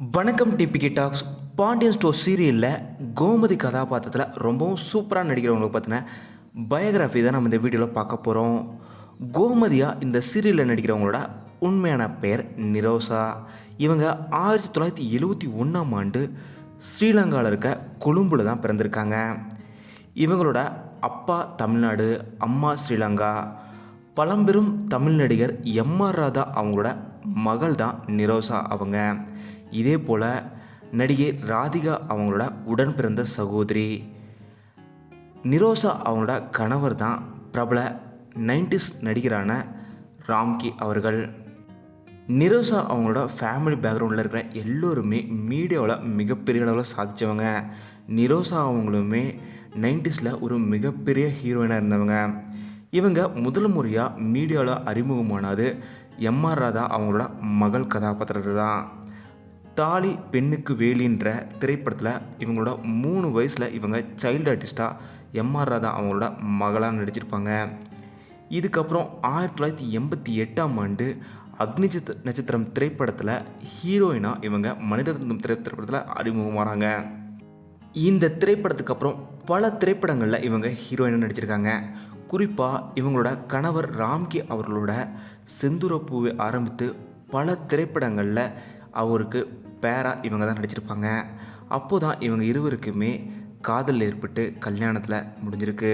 வணக்கம் DPK tax. Pandian store சீரியலில் கோமதி கதாபாத்திரத்தில் ரொம்பவும் சூப்பராக நடிக்கிறவங்களை பற்றின பயோகிராஃபி தான் நம்ம இந்த வீடியோவில் பார்க்க போகிறோம் கோமதியாக இந்த சீரியலில் நடிக்கிறவங்களோட உண்மையான பெயர் நிரோசா. இவங்க ஆயிரத்தி தொள்ளாயிரத்தி எழுபத்தி ஒன்றாம் ஆண்டு ஸ்ரீலங்காவில் இருக்க கொழும்புல தான் பிறந்திருக்காங்க. இவங்களோட அப்பா தமிழ்நாடு அம்மா ஸ்ரீலங்கா. பழம்பெரும் தமிழ் நடிகர் எம்ஆர் ராதா அவங்களோட மகள் தான் நிரோசா அவங்க. இதே போல் நடிகை ராதிகா அவங்களோட உடன் பிறந்த சகோதரி. நிரோசா அவங்களோட கணவர் தான் பிரபல நைன்டிஸ் நடிகரான ராம்கி அவர்கள். நிரோசா அவங்களோட ஃபேமிலி பேக்ரவுண்டில் இருக்கிற எல்லோருமே மீடியாவில் மிகப்பெரிய அளவில் சாதித்தவங்க நிரோசா அவங்களுமே நைன்டிஸில் ஒரு மிகப்பெரிய ஹீரோயினாக இருந்தவங்க. இவங்க முதல் முறையாக மீடியாவில் அறிமுகமானது எம்ஆர் ராதா அவங்களோட மகள் கதாபாத்திரத்தை தான் தாலி பெண்ணுக்கு வேலின்ற திரைப்படத்தில் இவங்களோட மூணு வயசில் இவங்க சைல்டு ஆர்டிஸ்ட்டாக எம்ஆர் ராதா அவங்களோட மகளாக நடிச்சிருப்பாங்க. இதுக்கப்புறம் ஆயிரத்தி தொள்ளாயிரத்தி எண்பத்தி எட்டாம் ஆண்டு அக்னி சத் நட்சத்திரம் திரைப்படத்தில் ஹீரோயினாக இவங்க மனிதரத்னம் திரை திரைப்படத்தில் அறிமுகமாகறாங்க இந்த திரைப்படத்துக்கு அப்புறம் பல திரைப்படங்களில் இவங்க ஹீரோயினாக நடிச்சிருக்காங்க. குறிப்பாக இவங்களோட கணவர் ராம்கி அவர்களோட செந்துரப்பூவை ஆரம்பித்து பல திரைப்படங்களில் அவருக்கு பேராக இவங்க தான் நடிச்சிருப்பாங்க. அப்போ தான் இவங்க இருவருக்குமே காதல் ஏற்பட்டு கல்யாணத்தில் முடிஞ்சிருக்கு.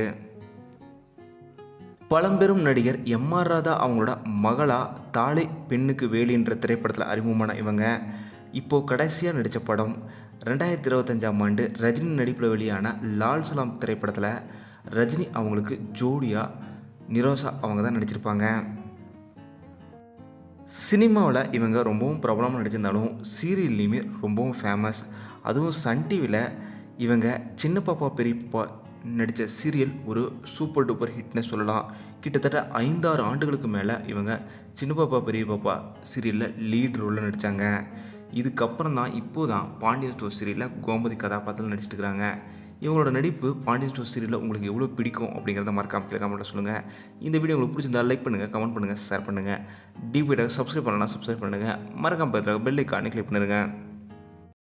பழம்பெரும் நடிகர் எம் ஆர் ராதா அவங்களோட மகளாக தாலி பெண்ணுக்கு வேலின்ற திரைப்படத்தில் அறிமுகமான இவங்க. இப்போது கடைசியாக நடித்த படம் ரெண்டாயிரத்தி இருபத்தஞ்சாம் ஆண்டு ரஜினி நடிப்பில் வெளியான லால் சலாம் திரைப்படத்தில் ரஜினி அவங்களுக்கு ஜோடியாக நிரோசா அவங்க தான் நடிச்சிருப்பாங்க. சினிமாவில் இவங்க ரொம்பவும் பிரபலமாக நடிச்சிருந்தாலும் சீரியல்லையுமே ரொம்பவும் ஃபேமஸ் அதுவும் சன் டிவியில் இவங்க சின்ன பாப்பா பெரியப்பா நடித்த சீரியல் ஒரு சூப்பர் டூப்பர் ஹிட்னு சொல்லலாம். கிட்டத்தட்ட ஐந்தாறு ஆண்டுகளுக்கு மேலே இவங்க சின்ன பாப்பா பெரிய பாப்பா சீரியலில் லீட் ரோலில் நடித்தாங்க இதுக்கப்புறம் தான் இப்போ தான் பாண்டியன் ஸ்டோர் சீரியலில் கோமதி கதாபாத்திரம் நடிச்சிட்டு இருக்கிறாங்க இவங்களோட நடிப்பு பாண்டியன் ஸ்டோர் சீரியலில் உங்களுக்கு எவ்வளோ பிடிக்கும் அப்படிங்கிறத மறக்காம கீழே கமெண்ட்டில் சொல்லுங்கள் இந்த வீடியோ உங்களுக்கு பிடிச்சிருந்தா லைக் பண்ணுங்கள் கமெண்ட் பண்ணுங்கள் ஷேர் பண்ணுங்கள் டிபிடாக சப்ஸ்கிரைப் பண்ணலாம் சப்ஸ்கிரைப் பண்ணுங்கள் மறக்காம பக்கத்தில் பெல் ஐக்கானே கிளிக் பண்ணிடுங்க